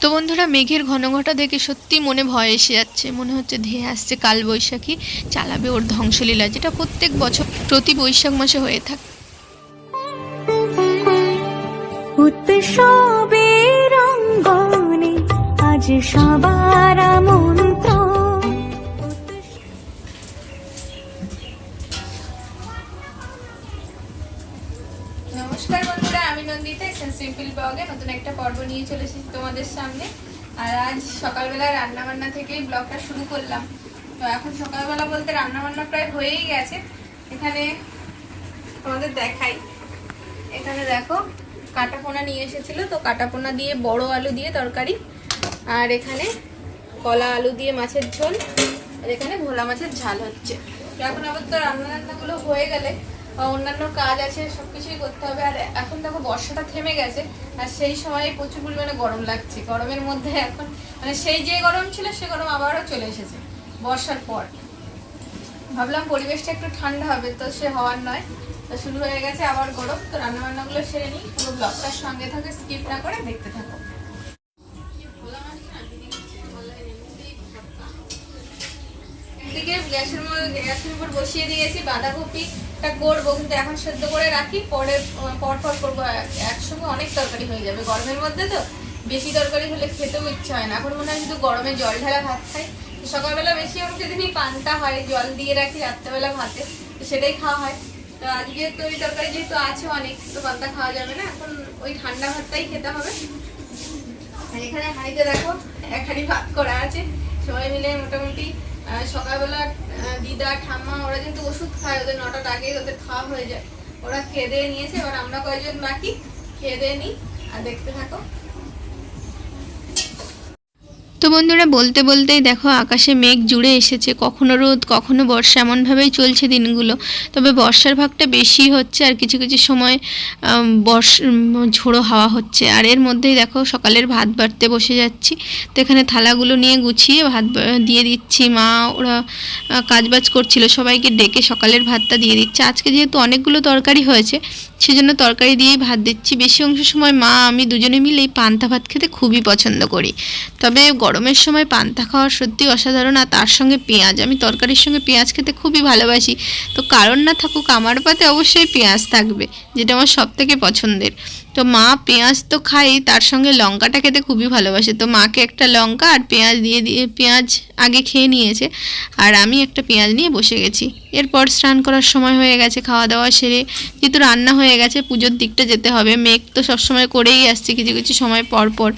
তো বন্ধুরা, মেঘের ঘন ঘটা দেখে সত্যি মনে ভয় এসে যাচ্ছে। মনে হচ্ছে ধেয়ে আসছে কাল বৈশাখী, চালাবে ওর ধ্বংসলীলা, যেটা প্রত্যেক বছর, প্রতি বৈশাখ মাসে হয়ে থাকে। রঙ্গনে আজ সবার মন্ত্র নমস্কার বন্ধুরা, আমি নন্দিতা এসেন সিম্পল ব্লগে নতুন একটা পর্ব নিয়ে চলে এসেছি তোমাদের সামনে। আর আজ সকালবেলা রান্না বান্না থেকেই ব্লগটা শুরু করলাম। তো এখন সকালবেলা বলতে রান্না বান্না প্রায় হয়েই গেছে। এখানে তোমাদের দেখাই। এখানে দেখো কাটা পোনা নিয়ে এসেছিল। তো কাটা পোনা দিয়ে বড় আলু দিয়ে তরকারি। আর এখানে কলা আলু দিয়ে মাছের ঝোল। আর এখানে ভোলা মাছের ঝাল হচ্ছে। এখন আবার তো রান্না রান্নাগুলো হয়ে গেলে অন্যান্য কাজ আছে, সবকিছুই করতে হবে। আর এখন দেখো, বর্ষাটা থেমে গেছে, আর সেই সময় প্রচুর পরিমাণে গরম লাগছে। গরমের মধ্যে এখন মানে সেই যে গরম ছিল, সে গরম আবারও চলে এসেছে, বর্ষার পর। ভাবলাম পরিবেশটা একটু ঠান্ডা হবে, তো সে হওয়ার নয়। তো শুরু হয়ে গেছে আবার গরম, তো রান্নাবান্নাগুলো সেরে নিই। পুরো ব্লগটার সঙ্গে থাকে স্কিপ না করে দেখতে থাকো। গ্যাসের গ্যাসের উপর বসিয়ে দিয়েছি বাঁধাকপিটা করব কিন্তু এখন সেদ্ধ করে রাখি পরে আহ, পর পর করব। এক- একসঙ্গে অনেক তরকারি হয়ে যাবে গরমের মধ্যে তো বেশি তরকারি হলে খেতেও ইচ্ছা হয় না। এখন মনে হয় শুধু গরমে জল ঢালা ভাত খাই। তো সকালবেলা বেশি অংশ দিনই পান্তা হয় জল দিয়ে রাখি রাত্রেবেলা ভাতে তো সেটাই খাওয়া হয়। তো আজকে তরি তরকারি যেহেতু আছে অনেক তো পান্তা খাওয়া যাবে না এখন ওই ঠান্ডা ভাতটাই খেতে হবে। আর এখানে হাঁড়িতে দেখো এক হাঁড়ি ভাত করা আছে। সবাই মিলে মোটামুটি সকালবেলা দিদা, ঠাম্মা, ওরা কিন্তু ওষুধ খায়, ওদের নটার আগেই ওদের খাওয়া হয়ে যায়। ওরা খেয়ে দিয়ে নিয়েছে, এবার আমরা কয়েকজন বাকি? খেয়ে দিয়ে নিই, আর দেখতে থাকো। তো বন্ধুরা বলতে বলতেই দেখো আকাশে মেঘ জুড়ে এসেছে। কখনো রোদ, কখনো বর্ষা, এমনভাবেই চলছে দিনগুলো। তবে বর্ষার ভাগটা বেশি হচ্ছে আর কিছু কিছু সময় বর্ষ ঝোড়ো হাওয়া হচ্ছে। আর এর মধ্যেই দেখো সকালের ভাত বাড়তে বসে যাচ্ছি। তো এখানে থালাগুলো নিয়ে গুছিয়ে ভাত দিয়ে দিচ্ছি। মা, ওরা কাজবাজ করছিল। সবাইকে ডেকে সকালের ভাতটা দিয়ে দিচ্ছে। আজকে যেহেতু অনেকগুলো তরকারি হয়েছে, সেজন্য তরকারি দিয়েই ভাত দিচ্ছি। বেশি অংশ সময় মা, আমি দুজনে মিলেই পান্তা ভাত খেতে খুবই পছন্দ করি। তবে গরমের সময় পান্তা খাওয়া সত্যি অসাধারণ, আর তার সঙ্গে পেঁয়াজ। আমি তরকারির সঙ্গে পেঁয়াজ খেতে খুবই ভালোবাসি। তো কারণ না থাকুক, আমার পাতে অবশ্যই পেঁয়াজ থাকবে, যেটা আমার সব থেকে পছন্দের। তো মা পেঁয়াজ তো খাই তার সঙ্গে লঙ্কাটা খেতে খুবই ভালোবাসে। তো মাকে একটা লঙ্কা আর পেঁয়াজ দিয়ে দিয়ে, পেঁয়াজ আগে খেয়ে নিয়েছে, আর আমি একটা পেঁয়াজ নিয়ে বসে গেছি। এরপর স্নান করার সময় হয়ে গেছে, খাওয়া দাওয়া সেরে যেহেতু রান্না হয়ে গেছে, পুজোর দিকটা যেতে হবে। মেঘ তো সবসময় করেই আসছে কিছু কিছু সময় পর পর।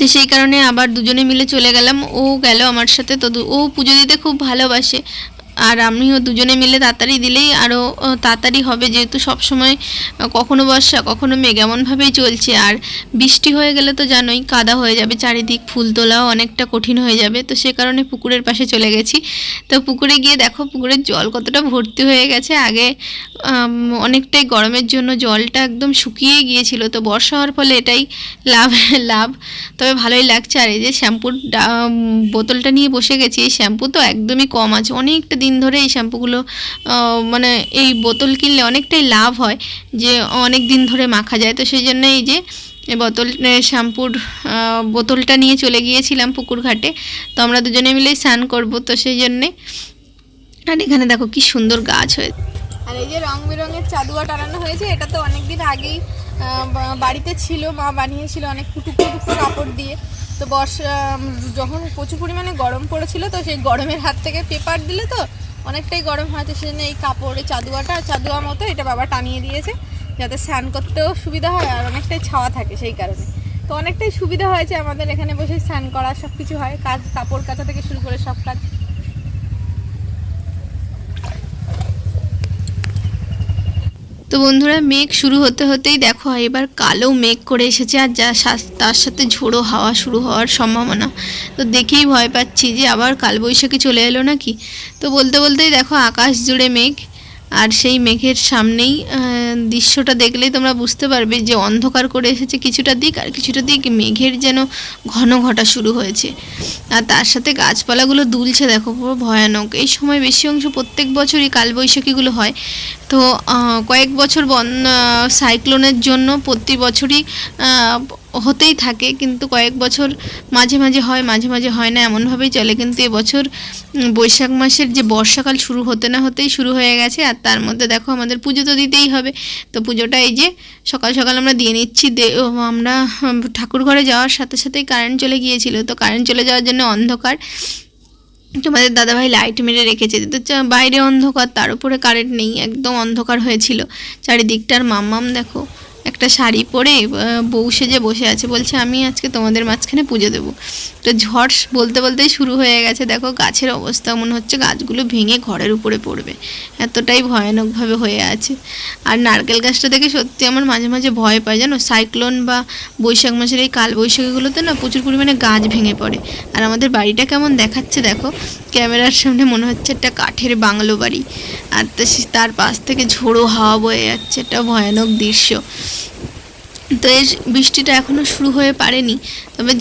তো সেই কারণে আবার দুজনে মিলে চলে গেলাম। ও গেল আমার সাথে। তো ও পুজো দিতে খুব ভালোবাসে। আর আমিও দুজনে মিলে তাড়াতাড়ি দিলেই আরও তাড়াতাড়ি হবে। যেহেতু সব সময় কখনো বর্ষা, কখনো মেঘ এমনভাবেই চলছে। আর বৃষ্টি হয়ে গেলে তো জানোই, কাদা হয়ে যাবে। চারিদিক ফুল তোলাও অনেকটা কঠিন হয়ে যাবে। তো সে কারণে পুকুরের পাশে চলে গেছি। তো পুকুরে গিয়ে দেখো, পুকুরের জল কতটা ভর্তি হয়ে গেছে। আগে অনেকটাই গরমের জন্য জলটা একদম শুকিয়ে গিয়েছিল। তো বর্ষা হওয়ার ফলে এটাই লাভ লাভ। তবে ভালোই লাগছে। আর এই যে শ্যাম্পুর বোতলটা নিয়ে বসে গেছি, এই শ্যাম্পু তো একদমই কম আছে। অনেকটা দিন ধরে এই শ্যাম্পুগুলো মানে এই বোতল কিনলে অনেকটাই লাভ হয় যে অনেক দিন ধরে মাখা যায়। তো সেই জন্য এই যে বোতল শ্যাম্পুর বোতলটা নিয়ে চলে গিয়েছিলাম পুকুর ঘাটে। তো আমরা দুজনে মিলেই স্নান করব, তো সেই জন্যে। আর এখানে দেখো কি সুন্দর গাছ হয়েছে আর এই যে রং বেরঙের চাদুয়া টানানো হয়েছে, এটা তো অনেকদিন আগেই বাড়িতে ছিল, মা বানিয়েছিল অনেক টুকরো টুকরো কাপড় দিয়ে। তো বর্ষা যখন প্রচুর পরিমাণে গরম পড়েছিল, তো সেই গরমের হাত থেকে পেপার দিলে তো অনেকটাই গরম হয়। তো সেজন্য এই কাপড় চাদুয়াটা চাদুয়া মতো এটা বাবা টানিয়ে দিয়েছে, যাতে স্নান করতেও সুবিধা হয় আর অনেকটাই ছাওয়া থাকে সেই কারণে। তো অনেকটাই সুবিধা হয়েছে আমাদের এখানে বসে স্নান করা সব কিছু হয়। কাজ, কাপড় কাচা থেকে শুরু করে সব কাজ। তো বন্ধুরা মেঘ শুরু হতে হতেই দেখো, এবার কালো মেঘ করে এসেছে আর যা তার সাথে ঝোড়ো হাওয়া শুরু হওয়ার সম্ভাবনা। তো দেখেই ভয় পাচ্ছি যে আবার কালবৈশাখী চলে এলো নাকি? তো বলতে বলতেই দেখো, আকাশ জুড়ে মেঘ, আর সেই মেঘের সামনেই দৃশ্যটা দেখলেই তোমরা বুঝতে পারবে যে অন্ধকার করে এসেছে কিছুটা দিক আর কিছুটা দিক মেঘের যেন ঘন ঘটা শুরু হয়েছে। আর তার সাথে গাছপালাগুলো দুলছে দেখো, পুরো ভয়ানক। এই সময় বেশি অংশ প্রত্যেক বছরই কালবৈশাখীগুলো হয়। তো কয়েক বছর বন সাইক্লোনের জন্য প্রতি বছরই হতেই থাকে, কিন্তু কয়েক বছর মাঝে মাঝে হয়, মাঝে মাঝে হয় না, এমনভাবেই চলে। কিন্তু এবছর বৈশাখ মাসের যে বর্ষাকাল শুরু হতে না হতেই শুরু হয়ে গেছে, আর তার মধ্যে দেখো আমাদের পুজো তো দিতেই হবে। তো পুজোটা এই যে সকাল সকাল আমরা দিয়ে নিচ্ছি আমরা ঠাকুর ঘরে যাওয়ার সাথে সাথেই কারেন্ট চলে গিয়েছিল। তো কারেন্ট চলে যাওয়ার জন্য অন্ধকার। তোমাদের দাদাভাই লাইট মেরে রেখেছে। তো বাইরে অন্ধকার, তার উপরে কারেন্ট নেই, একদম অন্ধকার হয়েছিল। চারিদিকটার মাম্মাম দেখো। একটা শাড়ি পরে বউ সেজে বসে আছে, বলছে, আমি আজকে তোমাদের মাঝখানে পুজো দেবো। তো ঝড় বলতে বলতেই শুরু হয়ে গেছে। দেখো, গাছের অবস্থা, মনে হচ্ছে গাছগুলো ভেঙে ঘরের উপরে পড়বে। এতটাই ভয়ানকভাবে হয়ে আছে। আর নারকেল গাছটা দেখে সত্যি আমার মাঝে মাঝে ভয় পায়, জানো? সাইক্লোন বা বৈশাখ মাসের এই কাল বৈশাখীগুলোতে না প্রচুর পরিমাণে গাছ ভেঙে পড়ে। আর আমাদের বাড়িটা কেমন দেখাচ্ছে, দেখো? ক্যামেরার সামনে মনে হচ্ছে একটা কাঠের বাংলো বাড়ি। আর তার পাশ থেকে ঝোড়ো হাওয়া বয়ে যাচ্ছে, একটা ভয়ানক দৃশ্য। তো এর বৃষ্টিটা এখনও শুরু হয়ে পারেনি। তবে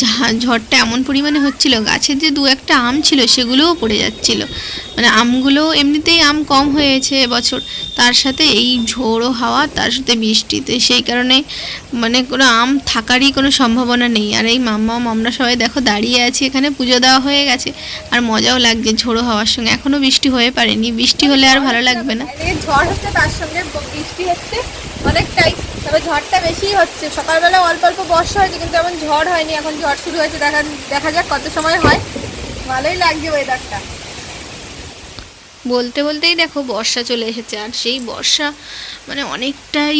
ঝড়টা এমন পরিমাণে হচ্ছিল গাছের যে দু একটা আম ছিল সেগুলোও পড়ে যাচ্ছিল। মানে আমগুলো এমনিতেই আম কম হয়েছে এবছর। তার সাথে এই ঝোড়ো হাওয়া, তার সাথে বৃষ্টি তো সেই কারণে মানে কোনো আম থাকারই কোনো সম্ভাবনা নেই। আর এই মাম্মা আমরা সবাই দেখো দাঁড়িয়ে আছি, এখানে পুজো দেওয়া হয়ে গেছে। আর মজাও লাগছে ঝোড়ো হাওয়ার সঙ্গে। এখনও বৃষ্টি হয়ে পারেনি। বৃষ্টি হলে আর ভালো লাগবে না। ঝড় হচ্ছে তার সঙ্গে বৃষ্টি হচ্ছে। অনেকটাই তবে ঝড়টা বেশিই হচ্ছে। সকালবেলা অল্প অল্প বর্ষা হয়েছে, কিন্তু এমন ঝড় হয়নি। এখন ঝড় শুরু হয়েছে, দেখা দেখা যাক কত সময় হয়। ভালোই লাগছে ওয়েদারটা বলতে বলতেই দেখো, বর্ষা চলে এসেছে। আর সেই বর্ষা মানে অনেকটাই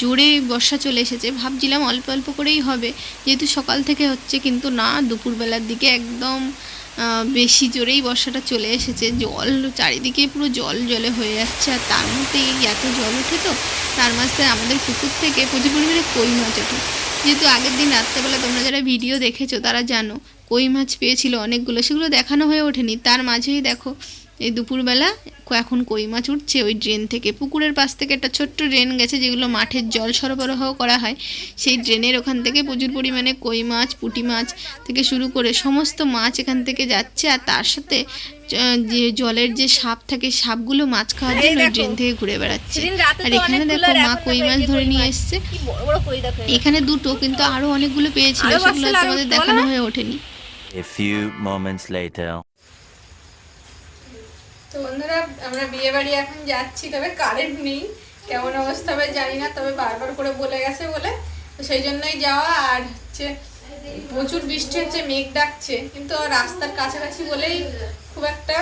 জোরে বর্ষা চলে এসেছে। ভাবছিলাম অল্প অল্প করেই হবে। যেহেতু সকাল থেকে হচ্ছে, কিন্তু না, দুপুরবেলার দিকে একদম বেশি জোরেই বর্ষাটা চলে এসেছে। জল, চারিদিকে পুরো জল জলে হয়ে যাচ্ছে। আর তার মধ্যে এই এত জল ওঠে তো, তার মাঝে আমাদের পুকুর থেকে প্রচুর পরিমাণে কই মাছ ওঠে। যেহেতু আগের দিন রাত্রেবেলা তোমরা যারা ভিডিও দেখেছ তারা জানো, কই মাছ পেয়েছিল অনেকগুলো, সেগুলো দেখানো হয়ে ওঠেনি। তার মাঝেই দেখো এই দুপুরবেলা এখন কই মাছ উঠছে ওই ড্রেন থেকে পুকুরের পাশ থেকে একটা ছোট্ট ড্রেন গেছে যেগুলো মাঠের জল সরবরাহ করা হয় সেই ড্রেনের ওখান থেকে প্রচুর পরিমাণে কই মাছ পুঁটি মাছ থেকে শুরু করে সমস্ত মাছ এখান থেকে যাচ্ছে আর তার সাথে যে জলের যে সাপ থাকে সাপগুলো মাছ খাওয়ার জন্য। ড্রেন থেকে ঘুরে বেড়াচ্ছে আর এখানে দেখো মা কই মাছ ধরে নিয়ে। এসছে এখানে। দুটো কিন্তু আরও অনেকগুলো পেয়েছিল সেগুলো তোমাদের দেখানো হয়ে ওঠেনি A few moments later. তো বন্ধুরা, আমরা বিয়ে বাড়ি এখন যাচ্ছি, তবে কারেন্ট নেই। কেমন অবস্থা হবে জানি না, তবে বারবার করে বলে গেছে বলে। তো সেই জন্যই যাওয়া, আর হচ্ছে প্রচুর বৃষ্টি হচ্ছে, মেঘ ডাকছে। কিন্তু রাস্তার কাছাকাছি বলেই খুব একটা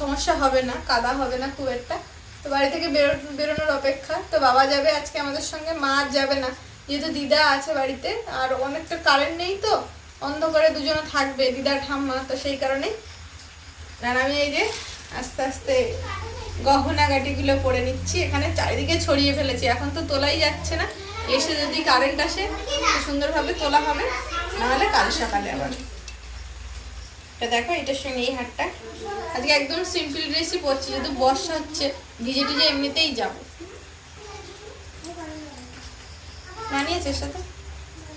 সমস্যা হবে না, কাদা হবে না খুব একটা। তো বাড়ি থেকে বেরো, বেরোনোর অপেক্ষা। তো বাবা যাবে আজকে আমাদের সঙ্গে, মা আর যাবে না। যেহেতু দিদা আছে বাড়িতে, আর অনেকটা কারেন্ট নেই তো, অন্ধকারে দুজনে থাকবে, দিদা ঠাম্মা, তো সেই কারণেই। আর আমি এই যে আস্তে আস্তে গহনা গাটিগুলো পরে নিচ্ছি। এখানে চারিদিকে ছড়িয়ে ফেলেছি। এখন তো তোলাই যাচ্ছে না। এসে যদি কারেন্ট আসে সুন্দরভাবে তোলা হবে। নাহলে কাল সকালে আবার। এটা দেখো এটার সঙ্গে এই হাটটা। আজকে একদম সিম্পল ড্রেসই পরছি। যেহেতু বর্ষা হচ্ছে ভিজে টিজে এমনিতেই যাব। মানিয়েছে সাথে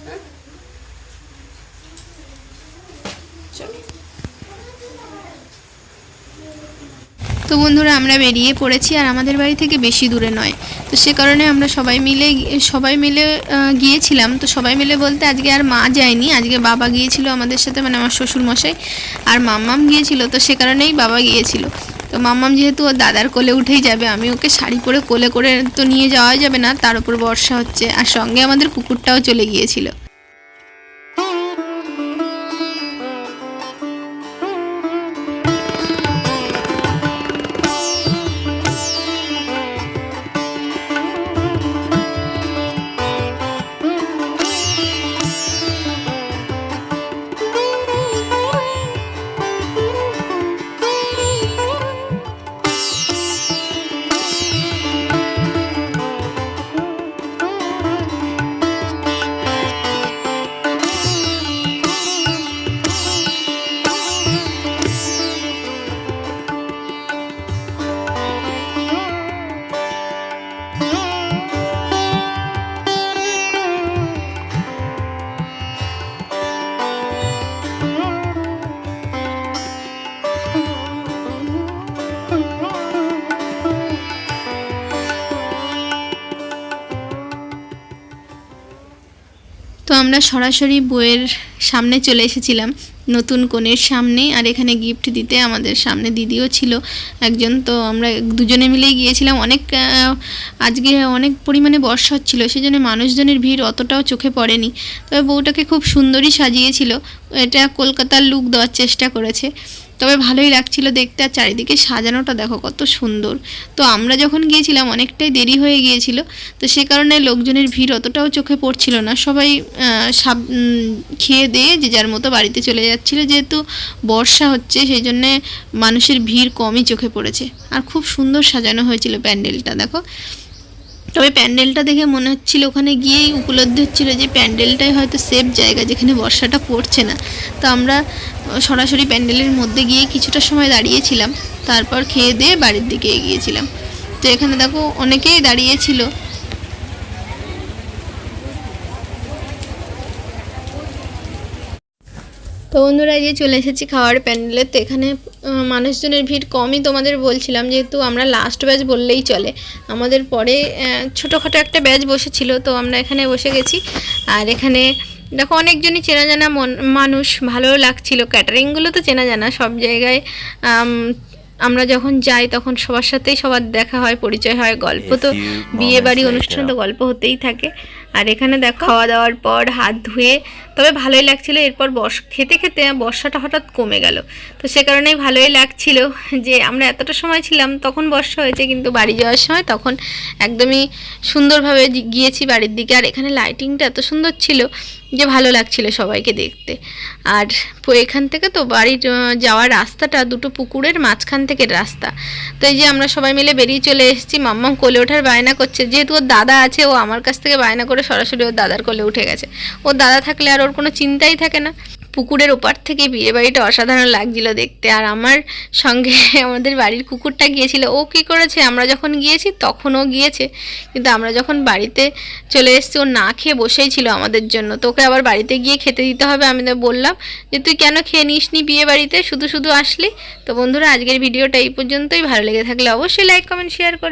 হুম? চলো তো বন্ধুরা, আমরা বেরিয়ে পড়েছি আর আমাদের বাড়ি থেকে বেশি দূরে নয়। তো সে কারণে আমরা সবাই মিলে সবাই মিলে গিয়েছিলাম। তো সবাই মিলে বলতে আজকে আর মা যায়নি। আজকে বাবা গিয়েছিল আমাদের সাথে মানে আমার শ্বশুর মশাই আর মাম্মাম গিয়েছিল। তো সে কারণেই বাবা গিয়েছিল। তো মাম্মাম যেহেতু ওর দাদার কোলে উঠেই যাবে, আমি ওকে শাড়ি পরে কোলে করে তো নিয়ে যাওয়া যাবে না, তার উপর বর্ষা হচ্ছে। আর সঙ্গে আমাদের কুকুরটাও চলে গিয়েছিল। আমরা সরাসরি বইয়ের সামনে চলে এসেছিলাম নতুন কনের সামনে, আর এখানে গিফট দিতে আমাদের সামনে দিদিও ছিল একজন। তো আমরা দুজনে মিলেই গিয়েছিলাম। অনেক আজকে অনেক পরিমাণে বর্ষা হচ্ছিল সেই জন্য মানুষজনের ভিড় অতটাও চোখে পড়েনি। তবে বউটাকে খুব সুন্দরই সাজিয়েছিল। এটা কলকাতার লুক দেওয়ার চেষ্টা করেছে। তবে ভালোই লাগছিল দেখতে, আর চারিদিকে সাজানোটা দেখো কত সুন্দর। তো আমরা যখন গিয়েছিলাম, অনেকটাই দেরি হয়ে গিয়েছিল, তো সে কারণে লোকজনের ভিড় অতটাও চোখে পড়ছিল না। সবাই সাব খেয়ে দিয়ে যে যার মতো বাড়িতে চলে যাচ্ছিল, যেহেতু বর্ষা হচ্ছে, সেই জন্যে মানুষের ভিড় কমই চোখে পড়েছে। আর খুব সুন্দর সাজানো হয়েছিল প্যান্ডেলটা, দেখো। তবে প্যান্ডেলটা দেখে মনে হচ্ছিল ওখানে গিয়েই উপলব্ধি হচ্ছিল যে প্যান্ডেলটাই হয়তো সেফ জায়গা যেখানে বর্ষাটা পড়ছে না। তো আমরা সরাসরি প্যান্ডেলের মধ্যে গিয়ে কিছুটা সময় দাঁড়িয়েছিলাম। তারপর খেয়ে দিয়ে বাড়ির দিকে এগিয়েছিলাম। তো এখানে দেখো অনেকেই দাঁড়িয়েছিল তো বন্ধুরা যে চলে এসেছি খাওয়ার প্যান্ডেলে। তো এখানে মানুষজনের ভিড় কমই তোমাদের বলছিলাম যেহেতু আমরা লাস্ট ব্যাচ বললেই চলে। আমাদের পরে ছোটোখাটো একটা ব্যাচ বসেছিল তো আমরা এখানে বসে গেছি। আর এখানে দেখো অনেকজনই চেনা জানা মন মানুষ ভালো লাগছিল। ক্যাটারিংগুলো তো চেনা জানা সব জায়গায় আমরা যখন যাই তখন সবার সাথেই সবার দেখা হয় পরিচয় হয় গল্প তো বিয়ে বাড়ি অনুষ্ঠানে তো গল্প হতেই থাকে। আর এখানে দেখ খাওয়া দাওয়ার পর হাত ধুয়ে তবে ভালোই লাগছিল। এরপর বর্ষ, খেতে খেতে বর্ষাটা হঠাৎ কমে গেল। তো সে কারণেই ভালোই লাগছিল যে আমরা এতটা সময় ছিলাম, তখন বর্ষা হয়েছে কিন্তু বাড়ি যাওয়ার সময় তখন একদমই সুন্দরভাবে গিয়েছি বাড়ির দিকে। আর এখানে লাইটিংটা এত সুন্দর ছিল যে ভালো লাগছিল সবাইকে দেখতে। আর এখান থেকে তো বাড়ির যাওয়ার রাস্তাটা দুটো পুকুরের মাঝখান থেকে রাস্তা। তো এই যে আমরা সবাই মিলে বেরিয়ে চলে এসেছি, মাম্মাম কোলে ওঠার বায়না করছে। যেহেতু ওর দাদা আছে, ও আমার কাছ থেকে বায়না করে সরাসরি ওর দাদার কোলে উঠে গেছে। ওর দাদা থাকলে আর ওর কোনো চিন্তাই থাকে না। পুকুরের ওপার থেকে বিয়ে বাড়িটা অসাধারণ লাগছিল দেখতে। আর আমার সঙ্গে আমাদের বাড়ির কুকুরটা গিয়েছিল। ও কী করেছে? আমরা যখন গিয়েছি তখন ও গিয়েছে। কিন্তু আমরা যখন বাড়িতে চলে এসেছি, ও না খেয়ে বসেই ছিল আমাদের জন্য। তোকে আবার বাড়িতে গিয়ে খেতে দিতে হবে আমি তো বললাম যে, তুই কেন খেয়ে নিসনি বিয়ে বাড়িতে শুধু শুধু আসলি। তো বন্ধুরা, আজকের ভিডিওটা এই পর্যন্তই। ভালো লেগে থাকলে অবশ্যই লাইক কমেন্ট শেয়ার করে